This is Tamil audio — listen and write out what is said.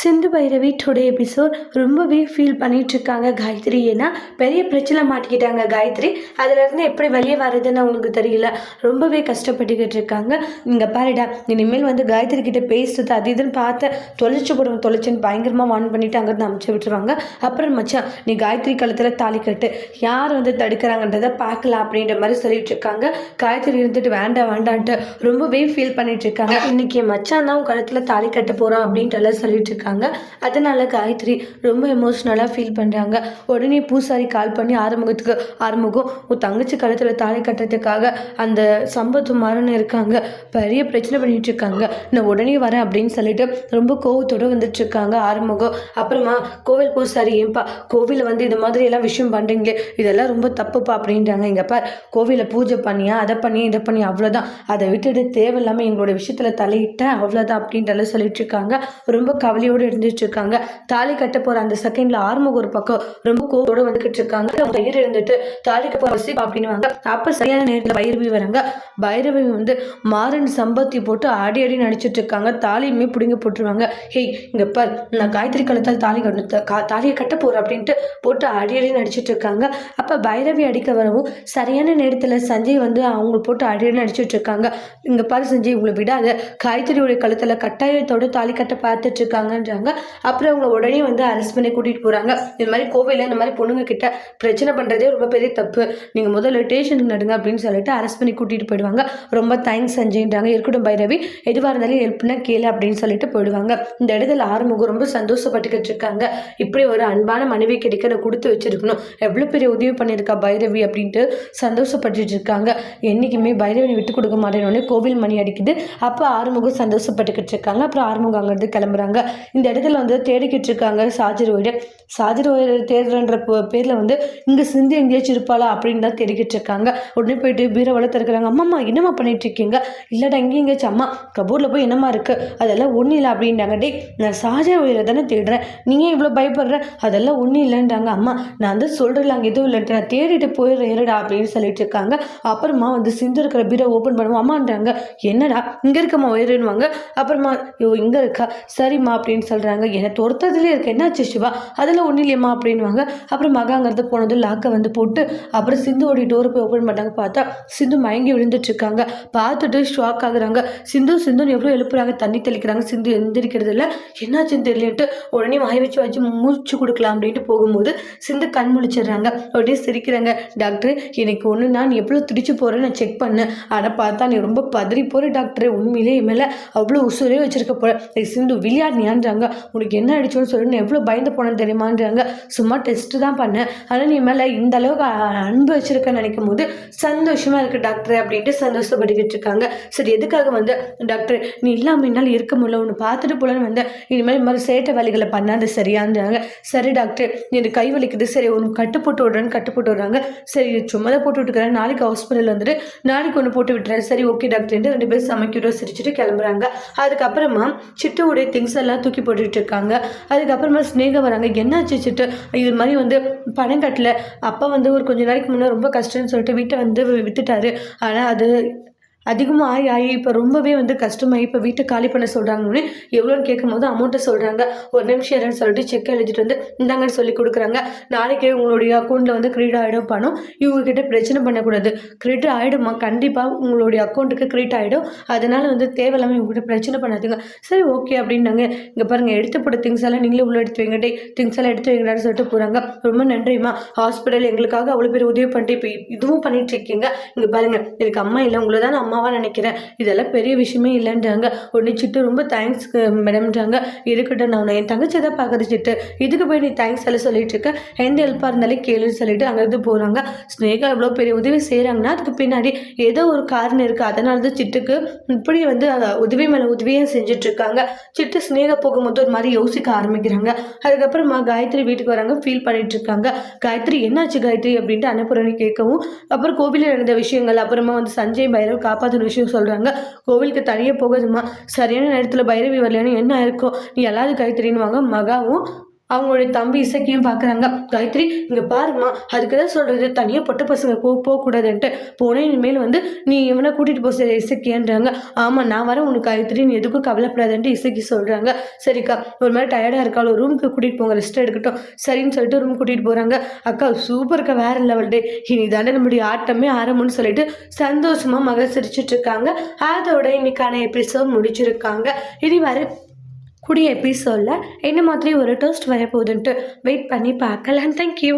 சிந்து பைரவி டுடே எபிசோட் ரொம்பவே ஃபீல் பண்ணிட்டு இருக்காங்க காயத்ரி. ஏன்னா பெரிய பிரச்சனை மாட்டிக்கிட்டாங்க காயத்ரி. அதுலேருந்து எப்படி வெளியே வர்றதுன்னு அவங்களுக்கு தெரியல. ரொம்பவே கஷ்டப்பட்டுக்கிட்டு இருக்காங்க. இங்கே பாருடா இனிமேல் வந்து காயத்ரி கிட்ட பேசுறது அது இதுன்னு பார்த்து தொலைச்சு போடுவோம் தொலைச்சுன்னு பயங்கரமாக வான் பண்ணிட்டு அங்கேருந்து அமுச்சு விட்டுருவாங்க. அப்புறம் மச்சான் நீ காயத்ரி கழுத்தில் தாலி கட்டு. யார் வந்து தடுக்கிறாங்கன்றதை பார்க்கலாம் அப்படின்ற மாதிரி சொல்லிட்டு இருக்காங்க. காயத்ரி இருந்துட்டு வேண்டாம் வேண்டான்ட்டு ரொம்பவே ஃபீல் பண்ணிட்டு இருக்காங்க. இன்னைக்கு மச்சான் தான் உன் கழுத்தில் தாலி கட்ட போகிறான் அப்படின்ட்டு எல்லாம் சொல்லிட்டு இருக்காங்க. அதனால காயத்ரி ரொம்ப எமோஷ்னலாக ஃபீல் பண்ணுறாங்க உடனே பூசாரி கால் பண்ணி ஆறுமுகத்துக்கு ஆறுமுகம் உன் தங்கச்சி கழுத்தில் தாலி கட்டுறதுக்காக அந்த சம்பத்து மரணம் இருக்காங்க. பெரிய பிரச்சனை பண்ணிட்டு இருக்காங்க. நான் உடனே வரேன் அப்படின்னு சொல்லிட்டு ரொம்ப கோவத்தோட வந்துட்டு இருக்காங்க ஆறுமுகம். அப்புறமா கோவில் பூசாரி ஏன்பா கோவிலில் வந்து இந்த மாதிரி எல்லாம் விஷயம் பண்ணுறீங்களே இதெல்லாம் ரொம்ப தப்புப்பா அப்படின்றாங்க. எங்கள் பார் கோவிலில் பூஜை பண்ணியா அதை பண்ணி இதை பண்ணி அவ்வளோதான் அதை விட்டுட்டு தேவையில்லாமல் எங்களோட விஷயத்தில் தலையிட்டேன் அவ்வளோதான் அப்படின்ற சொல்லிட்டு இருக்காங்க. ரொம்ப கவலையோடு இருந்துட்டு இருக்காங்க. தாலி கட்ட போற அந்த செகண்ட்ல ஆறுமுக ஒரு பக்கம் ரொம்ப கோவோட வந்துக்கிட்டு இருக்காங்க. அவங்க உயிர் இருந்துட்டு தாலி கட்ட போகிற அப்படின்னு அப்போ சரியான நேரத்தில் பைரவி வராங்க. பைரவி வந்து மாறன் சம்பத்தி போட்டு ஆடி ஆடி நடிச்சிட்டு இருக்காங்க. தாலியுமே பிடுங்கி போட்டுருவாங்க. ஹேய் இங்க பார் நான் காயத்ரி கழுத்தால் தாலி கட்டு தாலியை கட்ட போறேன் அப்படின்ட்டு போட்டு ஆடி ஆடி நடிச்சிட்டு இருக்காங்க. அப்போ பைரவி அடிக்க வரவும் சரியான நேரத்தில் சஞ்சய் வந்து அவங்க போட்டு அடி அடி நடிச்சிட்டு இருக்காங்க. இங்க பாரு சஞ்சய் உங்களை விடாத. காயத்ரியோட கழுத்துல கட்டாயத்தோட தாலி கட்ட பார்த்துட்டு பண்ணுறாங்க அப்புறம் அவங்கள உடனே வந்து அரெஸ்ட் பண்ணி கூட்டிகிட்டு போகிறாங்க இது மாதிரி கோவிலில் இந்த மாதிரி பொண்ணுங்க கிட்ட பிரச்சனை பண்ணுறதே ரொம்ப பெரிய தப்பு. நீங்கள் முதல்ல ஸ்டேஷனுக்கு நடுங்க அப்படின்னு சொல்லிட்டு அரெஸ்ட் பண்ணி கூட்டிகிட்டு போயிடுவாங்க. ரொம்ப தேங்க்ஸ் சஞ்சய்ன்றாங்க இருக்கட்டும் பைரவி எதுவாக இருந்தாலும் ஹெல்ப்னா கேளு அப்படின்னு சொல்லிட்டு போயிடுவாங்க. இந்த இடத்துல ஆறுமுகம் ரொம்ப சந்தோஷப்பட்டுக்கிட்டு இருக்காங்க. இப்படி ஒரு அன்பான மனைவி கிடைக்க நான் கொடுத்து வச்சிருக்கணும். எவ்வளோ பெரிய உதவி பண்ணியிருக்கா பைரவி அப்படின்ட்டு சந்தோஷப்பட்டுட்டு இருக்காங்க. என்றைக்குமே பைரவி விட்டு கொடுக்க மாட்டேன்னு கோவில் மணி அடிக்குது. அப்போ ஆறுமுகம் சந்தோஷப்பட்டுக்கிட்டு இருக்காங்க. அப்புறம் ஆறுமுகம் அங்கேருந்து கிளம்புறாங்க. இந்த இடத்துல வந்து தேடிக்கிட்டு இருக்காங்க சாஜர் ஒயிடு சாஜர் ஒயிடு தேடுறன்ற பேரில் வந்து இங்கே சிந்தி எங்கேயாச்சும் இருப்பாளா அப்படின்னு தான் தேடிக்கிட்டு இருக்காங்க உடனே போயிட்டு பீரோவலை திறக்கிறாங்க அம்மாம்மா என்னம்மா பண்ணிட்டு இருக்கீங்க இல்லைடா இங்கே எங்கேயாச்சும் அம்மா கபூரில் போய் என்னம்மா இருக்குது அதெல்லாம் ஒன்றும் இல்லை அப்படின்றாங்க. டே நான் சாஜர் ஒயரை தானே தேடுறேன். நீங்கள் இவ்வளோ பயப்படுற? அதெல்லாம் ஒன்றும் இல்லைன்றாங்க அம்மா. நான் வந்து சொல்கிறேன் அங்கே எதுவும் இல்லைன்ட்டு. நான் தேடிட்டு போயிடுறேன் இருடா அப்படின்னு சொல்லிட்டு இருக்காங்க. அப்புறமா வந்து சிந்து இருக்கிற பீரோ ஓப்பன் பண்ணுவோம். அம்மான்றாங்க. என்னடா இங்கே இருக்கம்மா ஒயருன்னுவாங்க அப்புறமா ஐயோ இங்கே இருக்கா? சரிம்மா அப்படின்னு சொல்கிறாங்க என்னை துரத்ததுலேயே இருக்க. என்னாச்சு சிவா? அதெல்லாம் ஒன்றும் இல்லையம்மா அப்படின்வாங்க அப்புறம் மகாங்கிறது போனது லாக்கை வந்து போட்டு அப்புறம் சிந்துவோடைய டோரை போய் ஓப்பன் பண்ணாங்க. பார்த்தா சிந்து மயங்கி விழுந்துட்டுருக்காங்க. பார்த்துட்டு ஷாக் ஆகுறாங்க. சிந்து சிந்துன்னு எவ்வளோ எழுப்புறாங்க. தண்ணி தெளிக்கிறாங்க. சிந்து எந்திரிக்கிறது இல்லை. என்னாச்சுன்னு தெரியலன்ட்டு உடனே வாய் வச்சு வச்சு மூச்சு கொடுக்கலாம் அப்படின்ட்டு போகும்போது சிந்து கண் முழிச்சிடுறாங்க. உடனே சிரிக்கிறாங்க. டாக்டர் எனக்கு ஒன்று நான் எவ்வளோ துடிச்சு போகிறேன்னு நான் செக் பண்ணேன். ஆனால் பார்த்தா நீ ரொம்ப பதறி போகிற டாக்டர். உண்மையிலே மேலே அவ்வளோ உசுரே வச்சிருக்க போகிற சிந்து விளையாடுனியான்றாங்க. உனக்கு என்ன ஆயிடுச்சோன்னு சொல்லி நான் எவ்வளோ பயந்து போனேன்னு தெரியுமான்றாங்க. சும்மா டெஸ்ட்டு தான் பண்ணேன். ஆனால் நீ மேலே இந்த அளவுக்கு அன்பு வச்சிருக்கேன்னு நினைக்கும் போது சந்தோஷமாக இருக்குது டாக்டர் அப்படின்ட்டு சந்தோஷப்பட்டுக்கிட்டு இருக்காங்க. சரி எதுக்காக வந்து? டாக்டர் நீ இல்லாமல் என்னால் இருக்க முடியல. ஒன்று பார்த்துட்டு போலன்னு வந்து இனிமேல் இந்த மாதிரி சேட்டை வேலைகளை பண்ணாது சரியான்றாங்க. சரி டாக்டர் எனக்கு கை வலிக்குது. சரி ஒன்று கட்டு போட்டு விடுறேன்னு கட்டு போட்டு விடுறாங்க. சரி சும்மா தான் போட்டு விட்டுக்கிறேன் நாளைக்கு ஹாஸ்பிட்டல் வந்துட்டு நாளைக்கு ஒன்று போட்டு விட்டுறேன். சரி ஓகே டாக்டர் ரெண்டு பேரும் சமைக்கிறோம் சிரிச்சுட்டு கிளம்புறாங்க. அதுக்கப்புறமா சிட்டுவுடைய திங்ஸ் எல்லாம் தூக்கி தூக்கி இருக்காங்க அதுக்கப்புறமா ஸ்னேகா வராங்க. என்னாச்சு சிட்டு? இது மாதிரி வந்து பணம் கட்டல. அப்பா வந்து ஒரு கொஞ்ச நாளைக்கு முன்னே ரொம்ப கஷ்டம்னு சொல்லிட்டு வீட்டை வந்து வித்துட்டாரு ஆனால் அது அதிகமாக ஆகி ஆகி இப்போ ரொம்பவே வந்து கஷ்டமாகி இப்போ வீட்டை காலி பண்ண சொல்கிறாங்கன்னு எவ்வளோன்னு கேட்கும்போது அமௌண்ட்டை சொல்கிறாங்க ஒரு நிமிஷம் என்னன்னு சொல்லிட்டு செக் எழுதிட்டு வந்து இந்தாங்கன்னு சொல்லி கொடுக்குறாங்க. நாளைக்கே உங்களுடைய அக்கௌண்ட்டில் வந்து கிரெடிட் ஆகிடும் பணம் இவங்ககிட்ட பிரச்சனை பண்ணக்கூடாது. கிரெடிட் ஆகிடுமா கண்டிப்பாக உங்களுடைய அக்கௌண்ட்டுக்கு கிரெடிட் ஆகிடும் அதனால் வந்து தேவையில்லாமல் இவங்ககிட்ட பிரச்சனை பண்ணாதீங்க. சரி ஓகே அப்படின்னாங்க. இங்கே பாருங்கள் எடுத்து போட்ட திங்ஸ் எல்லாம் நீங்களே உள்ளே எடுத்து வைங்கட்டே திங்ஸ் எல்லாம் எடுத்து வைங்கடான்னு சொல்லிட்டு போகிறாங்க ரொம்ப நன்றிம்மா. ஹாஸ்பிட்டல் எங்களுக்காக அவ்வளோ பேர் உதவி பண்ணிட்டு இப்போ இதுவும் பண்ணிட்டு இருக்கீங்க. இங்கே பாருங்கள் எனக்கு அம்மா இல்லை உங்களை தான் அம்மா சும்மாவாக நினைக்கிறேன். இதெல்லாம் பெரிய விஷயமே இல்லைன்றாங்க. உடனே சிட்டு ரொம்ப தேங்க்ஸ் மேடம்ன்றாங்க இருக்கட்டும் நான் உன்னை என் தங்கச்சி தான் பார்க்குறது சிட்டு. இதுக்கு போய் நீ தேங்க்ஸ் எல்லாம் சொல்லிட்டு இருக்க. எந்த ஹெல்ப்பாக இருந்தாலும் கேளுன்னு சொல்லிட்டு அங்கேருந்து போகிறாங்க ஸ்னேகா எவ்வளோ பெரிய உதவி செய்கிறாங்கன்னா அதுக்கு பின்னாடி ஏதோ ஒரு காரணம் இருக்குது அதனால தான் சிட்டுக்கு இப்படி வந்து உதவி மேலே உதவியே செஞ்சிட்ருக்காங்க சிட்டு ஸ்னேகா போகும்போது ஒரு மாதிரி யோசிக்க ஆரம்பிக்கிறாங்க. அதுக்கப்புறமா காயத்ரி வீட்டுக்கு வராங்க. ஃபீல் பண்ணிட்டு இருக்காங்க. காயத்ரி என்னாச்சு காயத்ரி? அப்படின்ட்டு அனுப்புறேன்னு கேட்கவும் அப்புறம் கோவிலில் நடந்த விஷயங்கள் அப்புறமா வந்து சஞ்சய் பைரவ் காப்பாற்றின விஷயம் சொல்கிறாங்க கோவிலுக்கு தனியாக போகாதுமா சரியான நேரத்தில் பைரவி வரலையானு என்ன இருக்கும் நீ எல்லாரும் கைத்தறின்னு வாங்க மகாவும் அவங்களுடைய தம்பி இசைக்கையும் பார்க்குறாங்க காயத்ரி இங்கே பாருமா அதுக்கு தான் சொல்கிறது தனியாக பொட்ட பசங்க போ போகக்கூடாதுன்ட்டு. போனே இனிமேல் வந்து நீ இவனை கூட்டிகிட்டு போ சரி ஆமாம் நான் வரேன் உனக்கு காயத்ரி நீ எதுக்கும் கவலைப்படாதுன்ட்டு இசைக்கு சொல்கிறாங்க சரிக்கா ஒரு மாதிரி டயர்டாக இருக்கா ரூமுக்கு கூட்டிகிட்டு போங்க ரெஸ்ட் எடுக்கட்டும். சரின்னு சொல்லிட்டு ரூம் கூட்டிகிட்டு போகிறாங்க அக்கா சூப்பர்க்கா வேற லெவல் டே. இனி நம்முடைய ஆட்டமே ஆரம்பம்னு சொல்லிட்டு சந்தோஷமாக மகள் சிரிச்சிட்டுருக்காங்க அதோட இன்னைக்கான எபிசோட் முடிச்சிருக்காங்க. இனி வர கூடிய எபிசோடில் என்ன மாதிரி ஒரு டோஸ்ட் வரப்போகுதுன்ட்டு வெயிட் பண்ணி பார்க்கலாம். தேங்க்யூ